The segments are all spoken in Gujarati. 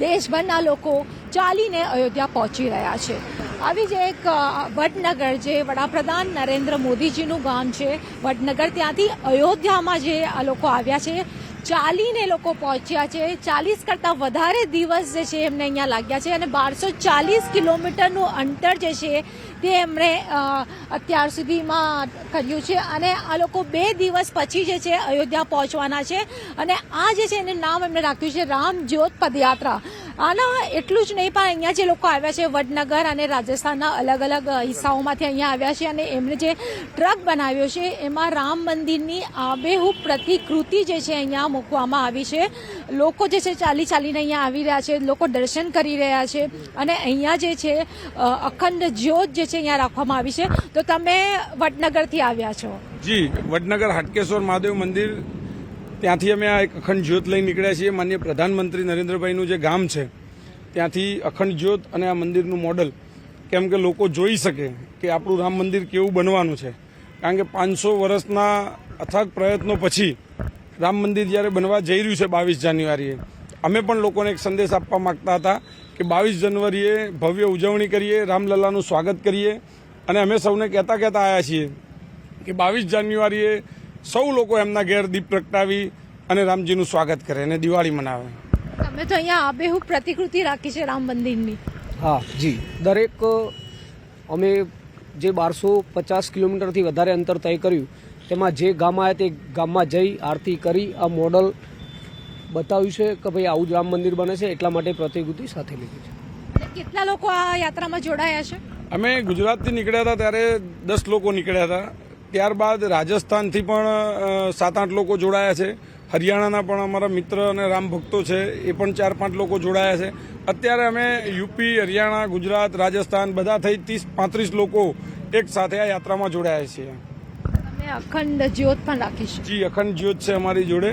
દેશભરના લોકો ચાલીને અયોધ્યા પહોંચી રહ્યા છે. આવી જ એક વડનગર જે વડાપ્રધાન નરેન્દ્ર મોદીજીનું ગામ છે, વડનગર ત્યાંથી અયોધ્યામાં જે આ લોકો આવ્યા છે ચાલીને લોકો પહોંચ્યા છે. ચાલીસ કરતાં વધારે દિવસ જે છે એમને અહીંયા લાગ્યા છે અને બારસો ચાલીસ કિલોમીટરનું અંતર જે છે તે એમણે અત્યાર સુધીમાં કર્યું છે. અને આ લોકો બે દિવસ પછી જે છે અયોધ્યા પહોંચવાના છે. અને આ જે છે એનું નામ એમણે રાખ્યું છે રામ જ્યોત પદયાત્રા. આના એટલું જ નહીં, પણ અહીંયા જે લોકો આવ્યા છે, વડનગર અને રાજસ્થાનના અલગ અલગ હિસ્સાઓમાંથી અહીંયા આવ્યા છે અને એમણે જે ટ્રક બનાવ્યો છે, એમાં રામ મંદિરની આબેહૂબ પ્રતિકૃતિ જે છે અહીંયા મૂકવામાં આવી છે. લોકો જે છે ચાલી ચાલીને અહીંયા આવી રહ્યા છે, લોકો દર્શન કરી રહ્યા છે અને અહીંયા જે છે અખંડ જ્યોત જે છે અહીંયા રાખવામાં આવી છે. તો તમે વડનગરથી આવ્યા છો? જી, વડનગર હાટકેશ્વર મહાદેવ મંદિર ત્યાંથી અમે આ એક અખંડ જ્યોત લઈ નીકળ્યા છીએ. માન્ય પ્રધાનમંત્રી નરેન્દ્રભાઈનું જે ગામ છે, ત્યાંથી અખંડ જ્યોત અને આ મંદિરનું મોડલ કેમ કે લોકો જોઈ શકે કે આપણું રામ મંદિર કેવું બનવાનું છે. કારણ કે પાંચસો વર્ષના અથાગ પ્રયત્નો પછી રામ મંદિર જ્યારે બનવા જઈ રહ્યું છે બાવીસ જાન્યુઆરીએ, અમે પણ લોકોને એક સંદેશ આપવા માંગતા હતા કે બાવીસ જાન્યુઆરીએ ભવ્ય ઉજવણી કરીએ, રામલલ્લાનું સ્વાગત કરીએ અને અમે સૌને કહેતા કહેતા આવ્યા છીએ કે બાવીસ જાન્યુઆરીએ સૌ લોકો એમના ઘેર દીપ પ્રગટાવી અને રામજીનું સ્વાગત કરે અને દિવાળી મનાવે. તમે તો અહીંયા આબેહૂબ પ્રતિકૃતિ રાખી છે રામ મંદિરની. હા જી. દરેક અમે જે બારસો પચાસ કિલોમીટરથી વધારે અંતર તય કર્યું તેમાં જે ગામ આવ્યા તે ગામમાં જઈ આરતી કરી આ મોડલ બતાવ્યું છે કે ભાઈ આવું જ રામ મંદિર બને છે એટલા માટે પ્રતિકૃતિ સાથે લીધી છે. કેટલા લોકો આ યાત્રામાં જોડાયા છે? અમે ગુજરાતથી નીકળ્યા હતા ત્યારે દસ લોકો નીકળ્યા હતા. ત્યારબાદ રાજસ્થાનથી પણ સાત આઠ લોકો જોડાયા છે. હરિયાણાના પણ અમારા મિત્ર અને રામ ભક્તો છે એ પણ ચાર પાંચ લોકો જોડાયા છે. અત્યારે અમે યુપી હરિયાણા ગુજરાત રાજસ્થાન બધા થઈ ત્રીસ પાંત્રીસ લોકો એક સાથે આ યાત્રામાં જોડાયા છીએ. તમે અખંડ જ્યોત પણ રાખીશું જી અખંડ જ્યોત છે અમારી જોડે.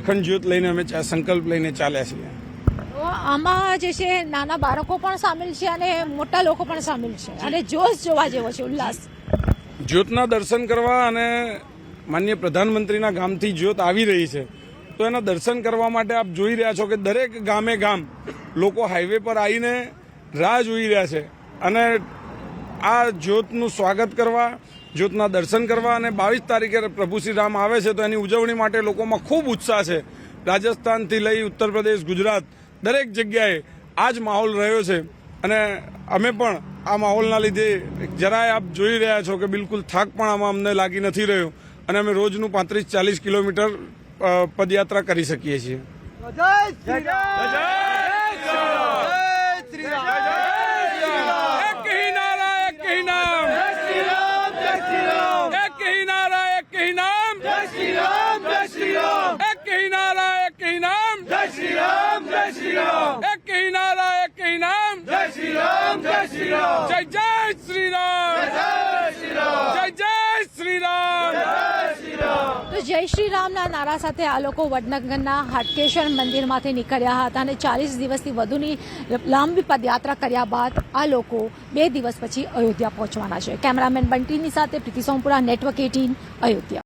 અખંડ જ્યોત લઈને અમે સંકલ્પ લઈને ચાલ્યા છીએ. આમાં જે છે નાના બાળકો પણ સામેલ છે અને મોટા લોકો પણ સામેલ છે. અને જોશ જોવા જેવો છે ઉલ્લાસ. જ્યોતના દર્શન કરવા અને માન્ય પ્રધાનમંત્રીના ગામથી જ્યોત આવી રહી છે, તો એના દર્શન કરવા માટે આપ જોઈ રહ્યા છો કે દરેક ગામે ગામ લોકો હાઈવે પર આવીને રાહ જોઈ રહ્યા છે અને આ જ્યોતનું સ્વાગત કરવા, જ્યોતના દર્શન કરવા અને બાવીસ તારીખે પ્રભુ શ્રી રામ આવે છે, તો એની ઉજવણી માટે લોકોમાં ખૂબ ઉત્સાહ છે. રાજસ્થાનથી લઈ ઉત્તર પ્રદેશ, ગુજરાત દરેક જગ્યાએ આ જ માહોલ રહ્યો છે. અને અમે પણ આ માહોલના લીધે જરાય આપ જોઈ રહ્યા છો કે બિલકુલ થાક પણ આમાં અમને લાગી નથી રહ્યો. અને અમે રોજનું પાંત્રીસ ચાલીસ કિલોમીટર પદયાત્રા કરી શકીએ છીએ. એક હી નારા એક હી નામ! એક હી જય શ્રી રામ જય જય શ્રી રામ તો જય શ્રી રામના નારા સાથે આ લોકો વડનગરના હાટકેશ્વર મંદિરમાંથી નીકળ્યા હતા અને ચાલીસ દિવસથી વધુની લાંબી પદયાત્રા કર્યા બાદ આ લોકો બે દિવસ પછી અયોધ્યા પહોંચવાના છે. કેમેરામેન બંટીની સાથે પ્રીતિ સોમપુરા, નેટવર્ક એટીન, અયોધ્યા.